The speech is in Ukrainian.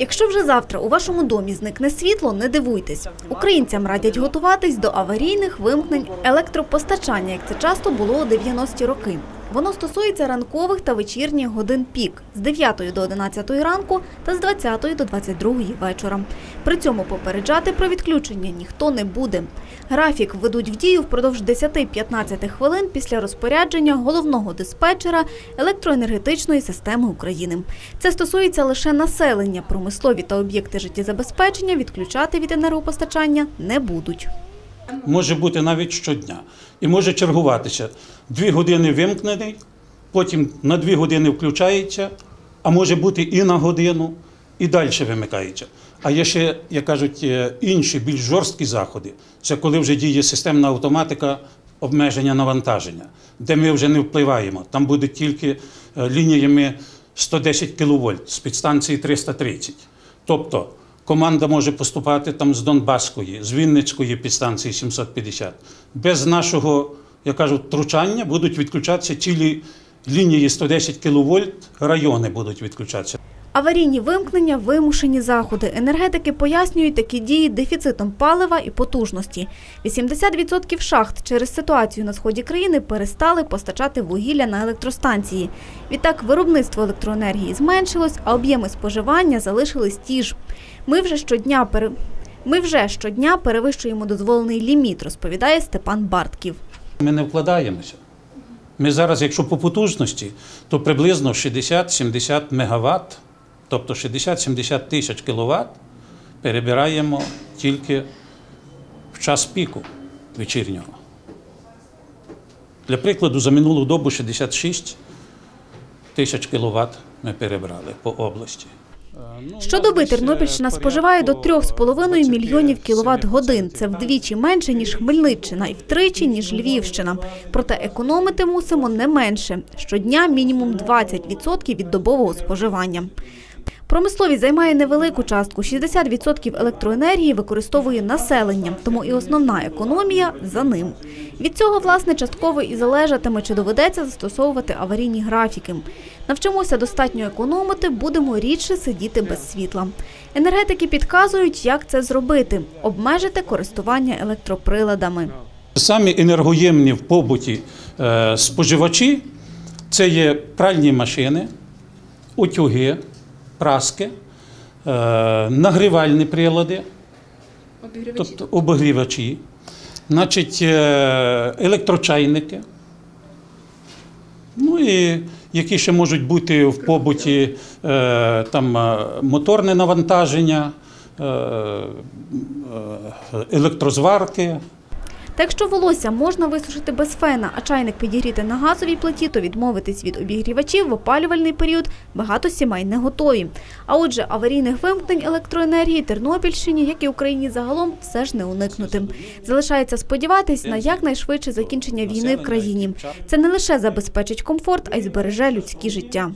Якщо вже завтра у вашому домі зникне світло, не дивуйтесь. Українцям радять готуватись до аварійних вимкнень електропостачання, як це часто було у 90-ті роки. Воно стосується ранкових та вечірніх годин пік з 9 до 11 ранку та з 20 до 22 вечора. При цьому попереджати про відключення ніхто не буде. Графік введуть в дію впродовж 10-15 хвилин після розпорядження головного диспетчера електроенергетичної системи України. Це стосується лише населення. Промислові та об'єкти життєзабезпечення відключати від енергопостачання не будуть. Може бути навіть щодня. І може чергуватися. Дві години вимкнений, потім на дві години включається, а може бути і на годину, і далі вимикається. А є ще, як кажуть, е, інші більш жорсткі заходи. Це коли вже діє системна автоматика обмеження навантаження, де ми вже не впливаємо. Там буде тільки е, лініями 110 кВт з підстанції 330. Тобто команда може поступати там з Донбаської, з Вінницької підстанції 750. Без нашого, я кажу, втручання будуть відключатися цілі лінії 110 кВт, райони будуть відключатися. Аварійні вимкнення – вимушені заходи. Енергетики пояснюють такі дії дефіцитом палива і потужності. 80% шахт через ситуацію на сході країни перестали постачати вугілля на електростанції. Відтак виробництво електроенергії зменшилось, а об'єми споживання залишились ті ж. Ми вже щодня пере... Ми вже щодня перевищуємо дозволений ліміт, розповідає Степан Бартків. Ми не вкладаємося. Ми зараз, якщо по потужності, то приблизно 60-70 мегаватт, тобто 60-70 тисяч кіловат перебираємо тільки в час піку вечірнього. Для прикладу, за минулу добу 66 тисяч кіловат ми перебрали по області. Е, ну, Щодоби Тернопільщина е, споживає до порядку 3,5 мільйонів 27%. кіловат годин. Це вдвічі менше, ніж Хмельниччина і втричі, ніж Львівщина. Проте економити мусимо не менше. Щодня мінімум 20% від добового споживання. Промисловість займає невелику частку. 60% електроенергії використовує населення, тому і основна економія за ним. Від цього, власне, частково і залежатиме, чи доведеться застосовувати аварійні графіки. Навчимося достатньо економити, будемо рідше сидіти без світла. Енергетики підказують, як це зробити – обмежити користування електроприладами. Самі енергоємні в побуті е, споживачі це є пральні машини, утюги, праски, е, нагрівальні прилади, тобто обогрівачі, значить, е, електрочайники. Ну і які ще можуть бути в побуті е, там, моторне навантаження, електрозварки. Якщо волосся можна висушити без фена, а чайник підігріти на газовій плиті, то відмовитись від обігрівачів в опалювальний період багато сімей не готові. А отже, аварійних вимкнень електроенергії Тернопільщині, як і Україні загалом, все ж не уникнути. Залишається сподіватись на якнайшвидше закінчення війни в країні. Це не лише забезпечить комфорт, а й збереже людські життя.